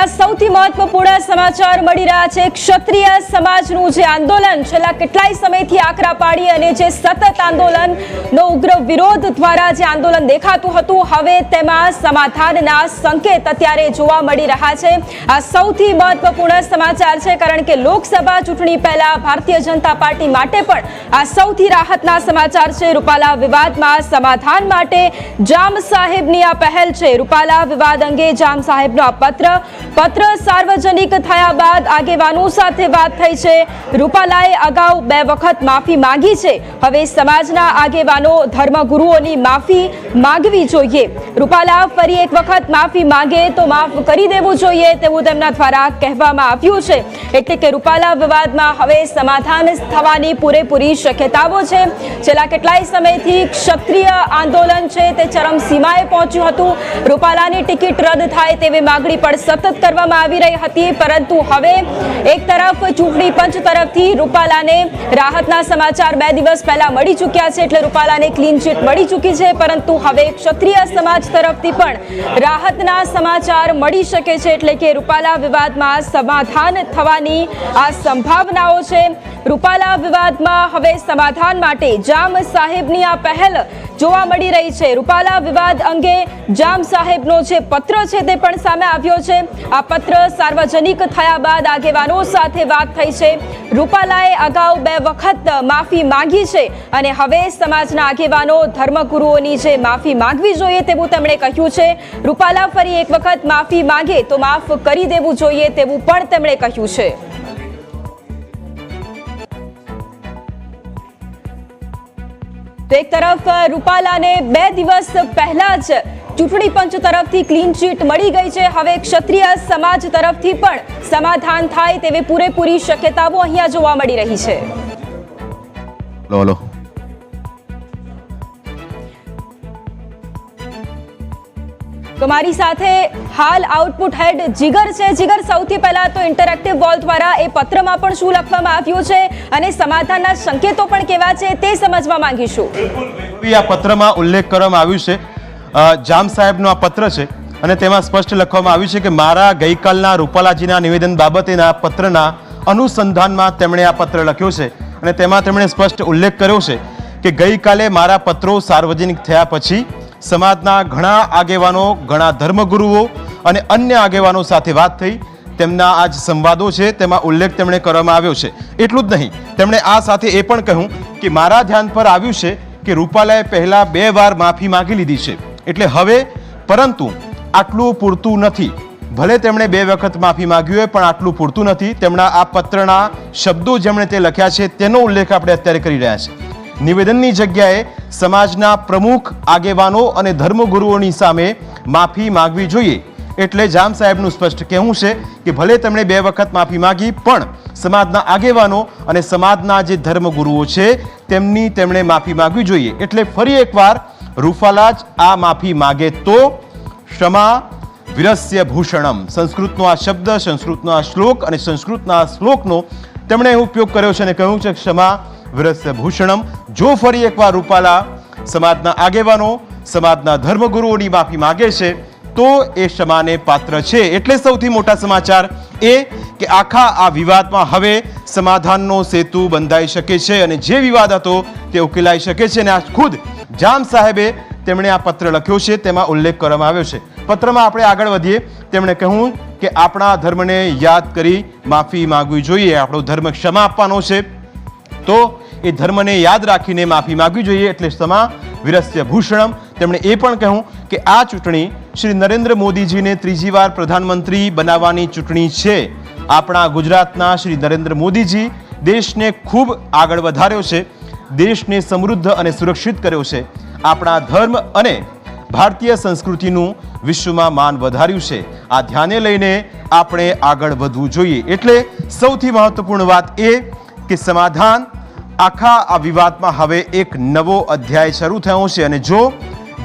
આ સૌથી મહત્વપૂર્ણ સમાચાર મળી રહ્યા છે. ક્ષત્રિય સમાજનું જે આંદોલન છેલ્લા કેટલાય સમયથી આકરા પાડી અને જે સતત આંદોલનનો ઉગ્ર વિરોધ દ્વારા જે આંદોલન દેખાતું હતું, હવે તેમાં સમાધાનના સંકેત અત્યારે જોવા મળી રહ્યા છે. આ સૌથી મહત્વપૂર્ણ સમાચાર છે, કારણ કે લોકસભા ચૂંટણી પહેલા ભારતીય જનતા પાર્ટી માટે પણ આ સૌથી રાહતના સમાચાર છે. રૂપાલા વિવાદમાં સમાધાન માટે જામ સાહેબની આ પહેલ છે. રૂપાલા વિવાદ અંગે જામ સાહેબનો આ પત્ર પત્ર સાર્વજનિક થયા બાદ આગેવાનો સાથે વાત થઈ છે. રૂપાલાએ અગાઉ બે વખત માફી માંગી છે. હવે સમાજના આગેવાનો, ધર્મગુરુઓની માફી માંગવી જોઈએ. રૂપાલા ફરી એક વખત માફી માંગે તો માફ કરી દેવું જોઈએ તેવું તેમના દ્વારા કહેવામાં આવ્યું છે. એટલે કે રૂપાલા વિવાદમાં હવે સમાધાન થવાની પૂરેપૂરી શક્યતાઓ છે. છેલ્લા કેટલાય સમયથી ક્ષત્રિય આંદોલન છે તે ચરમસીમાએ પહોંચ્યું હતું. રૂપાલાની ટિકિટ રદ થાય તેવી માગણી પણ સતત કરવામાં આવી રહી હતી, પરંતુ હવે એક તરફ ચૂંટણી પંચ તરફથી રૂપાલાને રાહતના સમાચાર બે દિવસ પહેલા મળી ચૂક્યા છે, એટલે રૂપાલાને ક્લીન ચીટ મળી ચૂકી છે, પરંતુ હવે ક્ષત્રિય સમાજ તરફથી પણ રાહતના સમાચાર મળી શકે છે, એટલે કે રૂપાલા વિવાદમાં સમાધાન થવાની આ સંભાવનાઓ છે. રૂપાલા વિવાદમાં હવે સમાધાન માટે જામ સાહેબની આ પહેલ જોવા મળી રહી છે. રૂપાલા વિવાદ અંગે જામ સાહેબનો જે પત્ર છે તે પણ સામે આવ્યો છે. આ પત્ર સાર્વજનિક થયા બાદ આગેવાનો સાથે વાત થઈ છે. રૂપાલાએ અગાઉ બે વખત માફી માંગી છે અને હવે સમાજના આગેવાનો, ધર્મગુરુઓની જે માફી માંગવી જોઈએ તેવું તેમણે કહ્યું છે. રૂપાલા ફરી એક વખત માફી માંગે તો માફ કરી દેવું જોઈએ તેવું પણ તેમણે કહ્યું છે. તો એક તરફ રૂપાલાને બે દિવસ પહેલા જ ચૂંટણી પંચ તરફથી ક્લીન ચીટ મળી ગઈ છે. હવે ક્ષત્રિય સમાજ તરફથી પણ સમાધાન થાય તેવી પૂરેપૂરી શક્યતાઓ અહીંયા જોવા મળી રહી છે. લો તો મારી સાથે હાલ આઉટપુટ હેડ જીગર છે. જીગર સૌથી પહેલા તો ઇન્ટરેક્ટિવ વોલ દ્વારા એ પત્રમાં પણ શું લખવામાં આવ્યું છે અને સમાધાનના સંકેતો પણ કેવા છે તે સમજવા માંગીશું. આ પત્રમાં ઉલ્લેખ કરવામાં આવ્યું છે જામ સાહેબનો આ પત્ર છે અને તેમાં સ્પષ્ટ લખવામાં આવ્યું છે કે મારા ગઈકાલના રૂપાલાજીના નિવેદન બાબતેના પત્રના અનુસંધાનમાં તેમણે આ પત્ર લખ્યો છે અને તેમાં તેમણે સ્પષ્ટ ઉલ્લેખ કર્યો છે કે ગઈકાલે મારા પત્રો સાર્વજનિક થયા પછી સમાજના ઘણા આગેવાનો, ઘણા ધર્મગુરુઓ અને અન્ય આગેવાનો સાથે વાત થઈ. તેમના આ જ સંવાદો છે, તેમાં ઉલ્લેખ તેમણે કરવામાં આવ્યો છે. એટલું જ નહીં, તેમણે આ સાથે એ પણ કહ્યું કે મારા ધ્યાન પર આવ્યું છે કે રૂપાલાએ પહેલાં બે વાર માફી માંગી લીધી છે. એટલે હવે પરંતુ આટલું પૂરતું નથી. ભલે તેમણે બે વખત માફી માગી હોય, પણ આટલું પૂરતું નથી. તેમના આ પત્રના શબ્દો જેમણે તે લખ્યા છે, તેનો ઉલ્લેખ આપણે અત્યારે કરી રહ્યા છે નિવેદનની જગ્યાએ સમાજના પ્રમુખ, આગેવાનો અને ધર્મગુરુઓની સામે માફી માગવી જોઈએ. એટલે જામ સાહેબનું સ્પષ્ટ કહેવું છે કે ભલે તેમણે બે વખત માફી માંગી, પણ સમાજના આગેવાનો અને સમાજના જે ધર્મગુરુઓ છે, તેમની તેમણે માફી માગવી જોઈએ. એટલે ફરી એકવાર રૂફાલા જ આ માફી માગે તો ક્ષમા વિરસ્ય ભૂષણમ. સંસ્કૃતનો આ શબ્દ, સંસ્કૃતનો આ શ્લોક અને સંસ્કૃતના શ્લોકનો તેમણે ઉપયોગ કર્યો છે અને કહ્યું છે, ક્ષમા વિરસ્ય ભૂષણમ. જો ફરી એકવાર રૂપાલા સમાજના આગેવાનો, સમાજના ધર્મગુરુઓની માફી માગે છે, તો એ ક્ષમાને પાત્ર છે. એટલે સૌથી મોટા સમાચાર એ કે આખા આ વિવાદમાં હવે સમાધાનનો સેતુ બંધાઈ શકે છે અને જે વિવાદ હતો તે ઉકેલાઈ શકે છે અને આ ખુદ જામ સાહેબે તેમણે આ પત્ર લખ્યો છે, તેમાં ઉલ્લેખ કરવામાં આવ્યો છે. પત્રમાં આપણે આગળ વધીએ. તેમણે કહ્યું કે આપણા ધર્મને યાદ કરી માફી માગવી જોઈએ, આપણો ધર્મ ક્ષમા આપવાનો છે. તો એ ધર્મને યાદ રાખીને માફી માગવી જોઈએ એટલે ક્ષમા વિરસ્ય ભૂષણમ. તેમણે એ પણ કહ્યું કે આ ચૂંટણી શ્રી નરેન્દ્ર મોદીજીને ત્રીજી વાર પ્રધાનમંત્રી બનાવવાની ચૂંટણી છે. આપણા ગુજરાતના શ્રી નરેન્દ્ર મોદીજી દેશને ખૂબ આગળ વધાર્યો છે. દેશને સમૃદ્ધ અને સુરક્ષિત કર્યો છે. આપણા ધર્મ અને ભારતીય સંસ્કૃતિનું વિશ્વમાં માન વધાર્યું છે. આ ધ્યાને લઈને આપણે આગળ વધવું જોઈએ. એટલે સૌથી મહત્વપૂર્ણ વાત એ કે સમાધાન આખા આ વિવાદમાં હવે એક નવો અધ્યાય શરૂ થયો છે. અને જો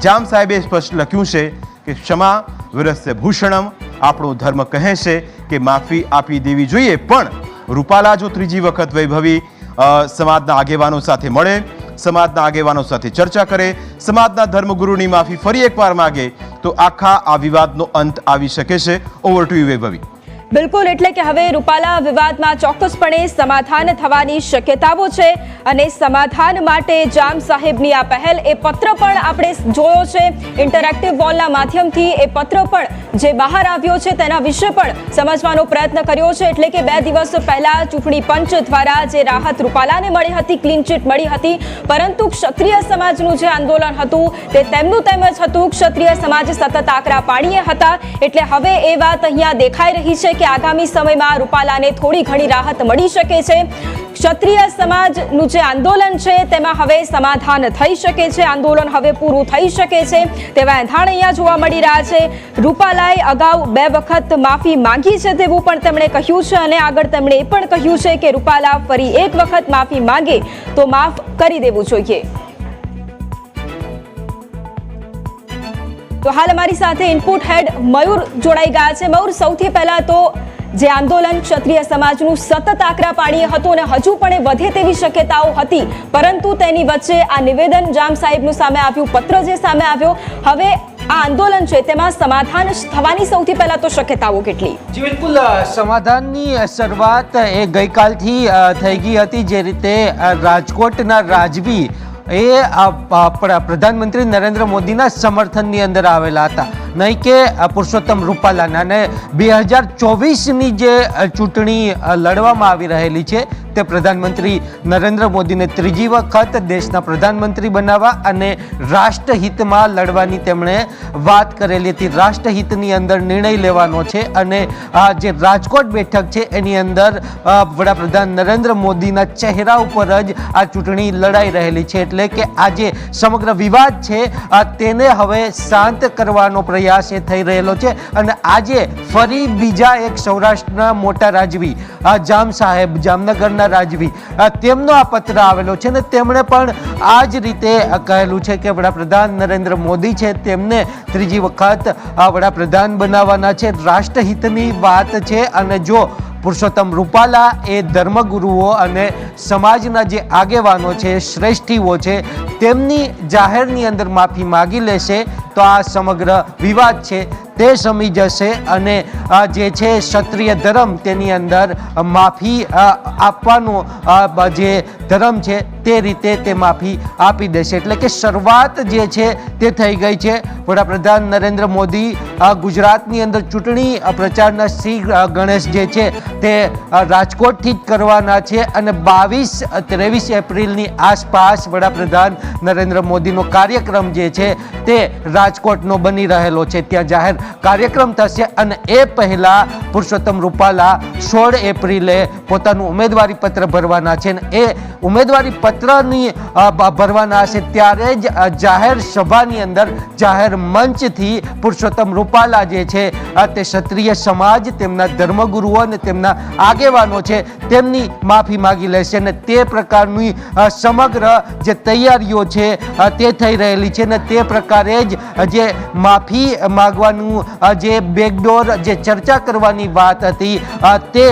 જામ સાહેબે સ્પષ્ટ લખ્યું છે કે ક્ષમા વિરસ્ય ભૂષણમ આપણો ધર્મ કહે છે કે માફી આપી દેવી જોઈએ. પણ રૂપાલા જો ત્રીજી વખત વૈભવી સમાજના આગેવાનો સાથે મળે, સમાજના આગેવાનો સાથે ચર્ચા કરે, સમાજના ધર્મગુરુની માફી ફરી એકવાર માગે, તો આખા આ વિવાદનો અંત આવી શકે છે. ઓવર ટુ યુ વૈભવી. બિલકુલ, એટલે કે હવે રૂપાલા વિવાદમાં ચોક્કસપણે સમાધાન થવાની શક્યતાઓ છે અને સમાધાન માટે જામ સાહેબની આ પહેલ, એ પત્ર પણ આપણે જોયો છે. ઇન્ટરેક્ટિવ વોલના માધ્યમથી એ પત્ર પણ જે બહાર આવ્યો છે, તેના વિશે પણ સમજવાનો પ્રયત્ન કર્યો છે. એટલે કે બે દિવસ પહેલા ચૂંટણી પંચ દ્વારા જે રાહત રૂપાલાને મળી હતી ક્લીન ચીટ મળી હતી, પરંતુ ક્ષત્રિય સમાજનું જે આંદોલન હતું, તે તેમનું તેમજ હતું. ક્ષત્રિય સમાજ સતત આકરા પાણીએ હતા. એટલે હવે એ વાત અહીંયા દેખાઈ રહી છે કે આગામી સમયમાં રૂપાલાને થોડી ઘણી રાહત મળી શકે છે. ક્ષત્રિય સમાજનું જે આંદોલન છે, તેમાં હવે સમાધાન થઈ શકે છે. આંદોલન હવે પૂરું થઈ શકે છે. તેવા એંધાણ અહીંયા જોવા મળી રહ્યા છે. રૂપાલાએ અગાઉ બે વખત માફી માંગી છે તેવું પણ તેમણે કહ્યું છે અને આગળ તેમણે એ પણ કહ્યું છે કે રૂપાલા ફરી એક વખત માફી માંગે તો માફ કરી દેવું જોઈએ. તો હાલ અમારી સાથે ઇનપુટ હેડ મયુર જોડાઈ ગયા છે. મયુર, સૌથી પહેલા તો જે આંદોલન ક્ષત્રિય સમાજનું સતત આકરા પાડીએ હતું અને હજુ પણ એ વધે તેવી શક્યતાઓ હતી, પરંતુ તેની વચ્ચે આ નિવેદન જામ સાહેબનું સામે આવ્યું, પત્ર જે સામે આવ્યો, હવે આ આંદોલન છે તેમાં સમાધાન થવાની સૌથી પહેલા તો શક્યતાઓ કેટલી? જી, બિલકુલ સમાધાનની શરૂઆત એ ગઈકાલથી થઈ ગઈ હતી જે રીતે રાજકોટના રાજવી એ આપણા પ્રધાનમંત્રી નરેન્દ્ર મોદીના સમર્થનની અંદર આવેલા હતા. નહીં કે પુરુષોત્તમ રૂપાલાના. અને બે હજાર ચોવીસની જે ચૂંટણી લડવામાં આવી રહેલી છે તે પ્રધાનમંત્રી નરેન્દ્ર મોદીને ત્રીજી વખત દેશના પ્રધાનમંત્રી બનાવવા અને રાષ્ટ્રહિતમાં લડવાની તેમણે વાત કરેલી હતી. રાષ્ટ્રહિતની અંદર નિર્ણય લેવાનો છે અને આ જે રાજકોટ બેઠક છે એની અંદર વડાપ્રધાન નરેન્દ્ર મોદીના ચહેરા ઉપર જ આ ચૂંટણી લડાઈ રહેલી છે. એટલે કે આ જે સમગ્ર વિવાદ છે તેને હવે શાંત કરવાનો પ્રયાસ એ થઈ રહેલો છે. અને આજે ફરી બીજા એક સૌરાષ્ટ્રના મોટા રાજવી જામ સાહેબ જામનગરના રાજવી. તેમનો આ પત્ર આવેલો છે ને તેમણે પણ આ જ રીતે કહેલું છે કે વડાપ્રધાન નરેન્દ્ર મોદી છે તેમને ત્રીજી વખત વડાપ્રધાન બનાવવાના છે. રાષ્ટ્રહિતની વાત છે અને જો પુરુષોત્તમ રૂપાલા એ ધર્મગુરુઓ અને સમાજના જે આગેવાનો છે, શ્રેષ્ઠીઓ છે, તેમની જાહેરની અંદર માફી માગી લેશે તો આ સમગ્ર વિવાદ છે. તે સમી જશે અને જે છે ક્ષત્રિય ધર્મ તેની અંદર માફી આપવાનો જે ધર્મ છે તે રીતે તે માફી આપી દેશે. એટલે કે શરૂઆત જે છે તે થઈ ગઈ છે. વડાપ્રધાન નરેન્દ્ર મોદી ગુજરાતની અંદર ચૂંટણી પ્રચારના શ્રી ગણેશ જે છે તે રાજકોટથી જ કરવાના છે અને બાવીસ ત્રેવીસ એપ્રિલની આસપાસ વડાપ્રધાન નરેન્દ્ર મોદીનો કાર્યક્રમ જે છે તે રાજકોટનો બની રહેલો છે. ત્યાં જાહેર કાર્યક્રમ થશે અને એ પહેલાં પુરુષોત્તમ રૂપાલા સોળ એપ્રિલે પોતાનું ઉમેદવારી પત્ર ભરવાના છે અને એ ઉમેદવારી પત્રની અ, ભરવાના હશે. ત્યારે જ જાહેર સભાની અંદર જાહેર મંચથી પુરુષોત્તમ રૂપાલા જે છે તે ક્ષત્રિય સમાજ તેમના ધર્મગુરુઓ અને તેમના આગેવાનો છે તેમની માફી માગી લેશે અને તે પ્રકારની સમગ્ર જે તૈયારીઓ છે તે થઈ રહેલી છે અને તે પ્રકારે જ જે માફી માગવાનું જે બેકડોર જે ચર્ચા કરવાની વાત હતી તે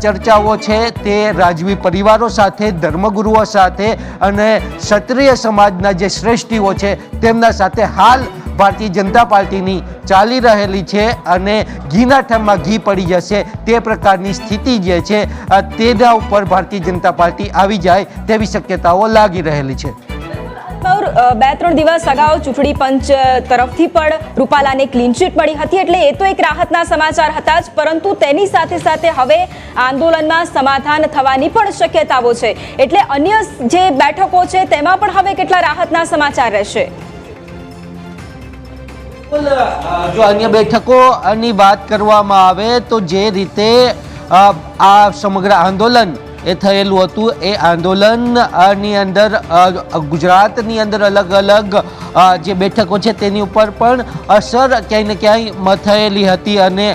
ચર્ચાઓ છે તે રાજવી પરિવારો સાથે ધર્મગુરુઓ સાથે અને ક્ષત્રિય સમાજના જે શ્રેષ્ઠીઓ છે તેમના સાથે હાલ ભારતીય જનતા પાર્ટીની ચાલી રહેલી છે અને ઘીના ઠામમાં ઘી પડી જશે, તે પ્રકારની સ્થિતિ જે છે તેના ઉપર ભારતીય જનતા પાર્ટી આવી જાય તેવી શક્યતાઓ લાગી રહેલી છે. મયુર બે ત્રણ દિવસ અગાઉ ચૂંટણી પંચ તરફથી પણ રૂપાલાને ક્લીન ચીટ મળી હતી. એટલે એ તો એક રાહતના સમાચાર હતા જ, પરંતુ તેની સાથે સાથે હવે આંદોલનમાં સમાધાન થવાની પણ શક્યતાઓ છે. એટલે અન્ય જે બેઠકો છે, તેમાં પણ હવે કેટલા રાહતના સમાચાર રહેશે? જો અન્ય બેઠકોની વાત કરવામાં આવે, તો જે રીતે આ સમગ્ર આંદોલન એ થયેલું હતું. એ આંદોલનની અંદર ગુજરાતની અંદર અલગ અલગ જે બેઠકો છે તેની ઉપર પણ અસર ક્યાંય ને ક્યાંય થયેલી હતી અને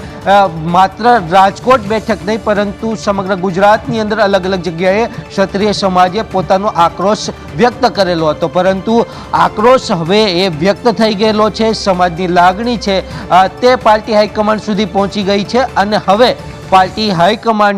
માત્ર રાજકોટ બેઠક નહીં, પરંતુ સમગ્ર ગુજરાતની અંદર અલગ અલગ જગ્યાએ ક્ષત્રિય સમાજે પોતાનો આક્રોશ વ્યક્ત કરેલો હતો. પરંતુ આક્રોશ હવે એ વ્યક્ત થઈ ગયેલો છે, સમાજની લાગણી છે તે પાર્ટી હાઈકમાન્ડ સુધી પહોંચી ગઈ છે અને હવે પાર્ટી હાઈકમાન્ડ